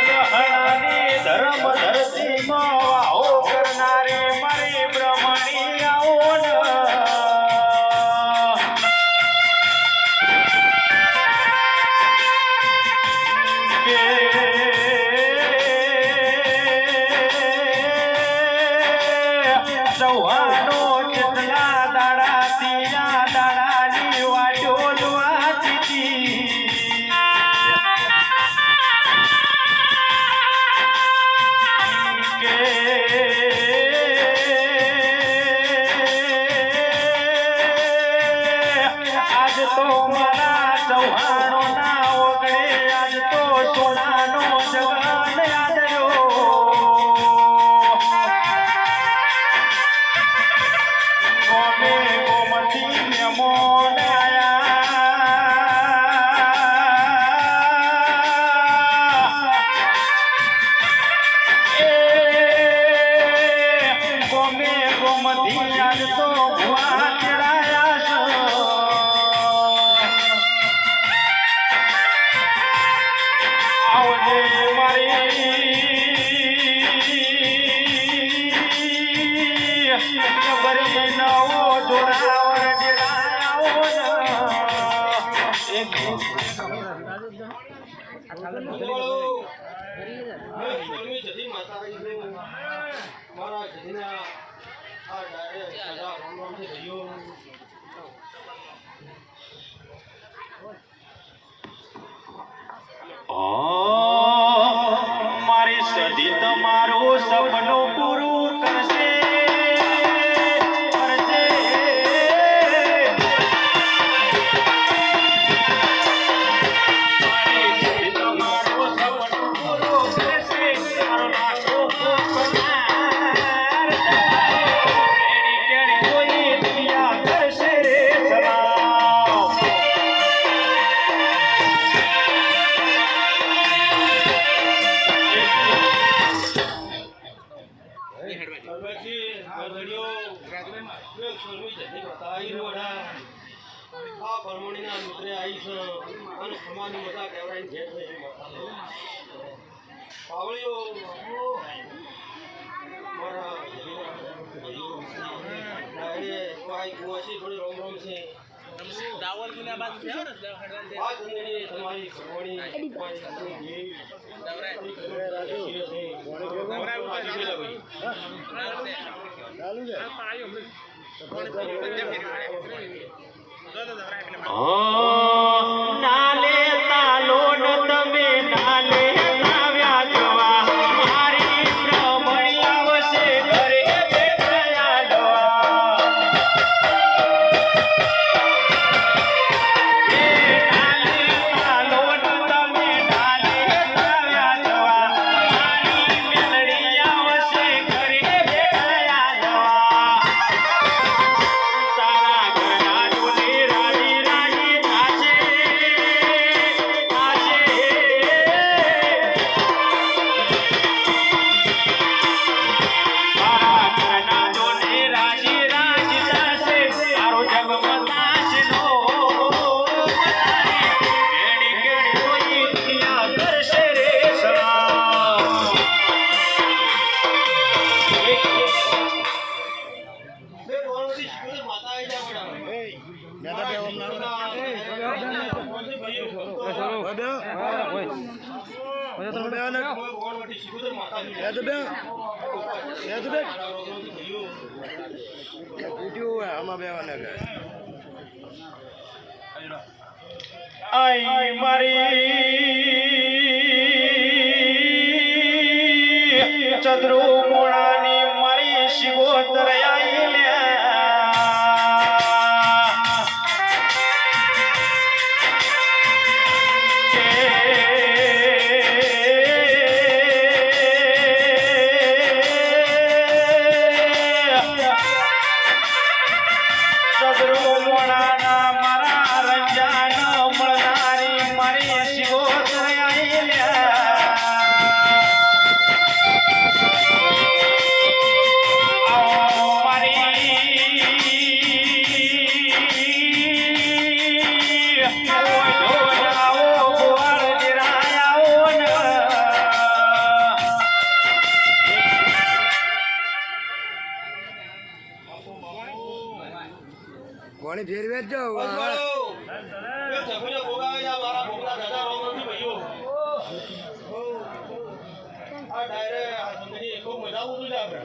કહનારી ધર્મ ધરતીમાં વાહો કરનારી મારી બ્રહ્મણી Toma na chão મારા જઈને આ ડાયરેક્ટ સજા ભગવાન છે જીઓ આ પરમણીના મિત્રે આવીશ અને સમાજ બધા કહેવાય જે પાવળીઓ. મારા ભાઈઓ. છે થોડી રોમ રોમ છે. ના. તૂટ્યું આમાં બેવાના ગયા. મારી પાણી ફેરવે જ જાઓ અજવાળો. એ જમીને ભોગાવે છે, આ ડાયરે ખૂબ મજા આવતું છે આપણે.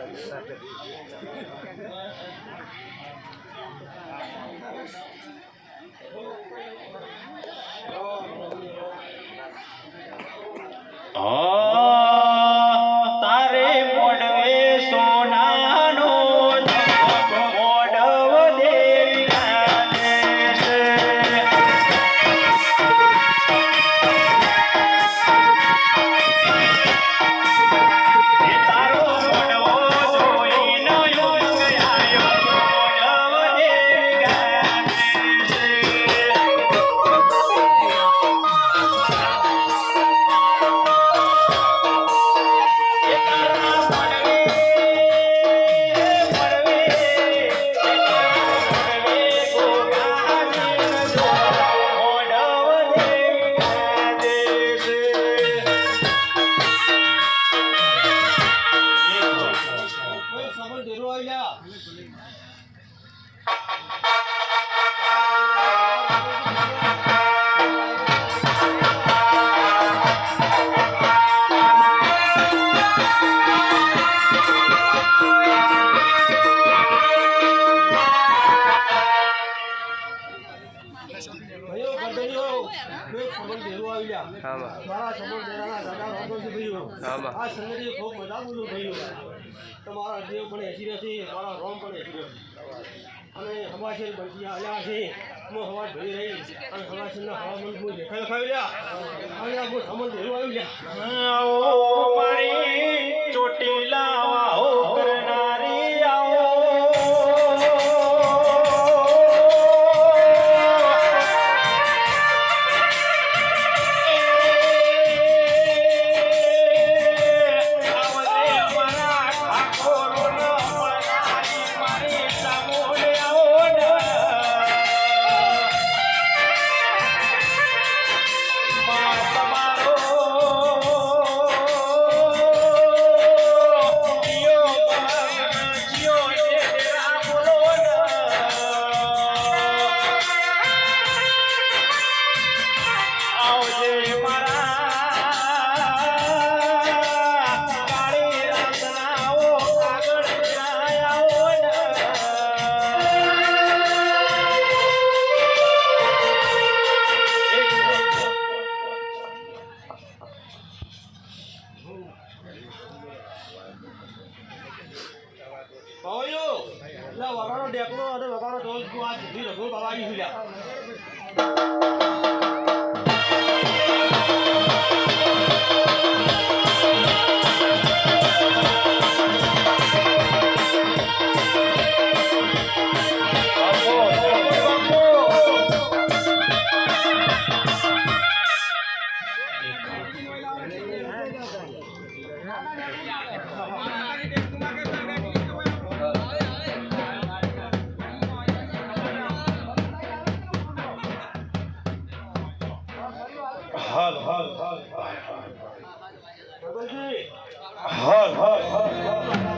સામાન ઢેરો આવી જા. મારા દાદા. આ સંગતિ ખૂબ તમારા દેવ પણ એસી નથી મારા રોમ પણ એસી રહેશે. અને હવાશેર બનતી આલ્યા છે. હું હવા ભરી રહી. અને હવાશેરના હવામાન હું દેખાઈ લખાવી અને હું મારી ચોટીલા એટલે વગાડો ડેકનો અને વગાડો ઢોલ આ સુધી રઘુ બાબા આવી હલ ભગવતજી, હલ